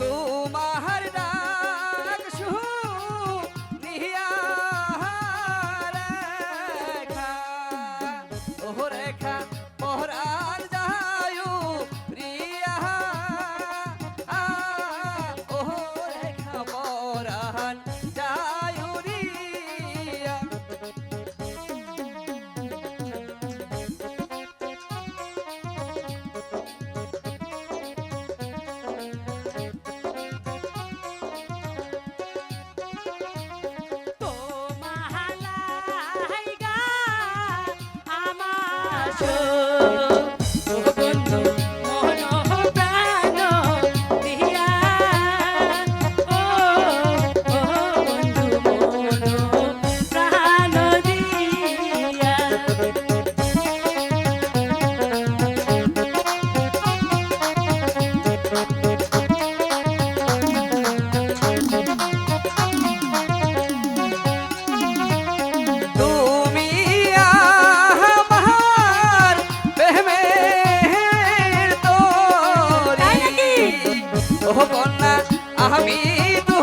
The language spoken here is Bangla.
তোমার ডাক শুনিয়া রেখা। ও রেখা পহরার না আমি তো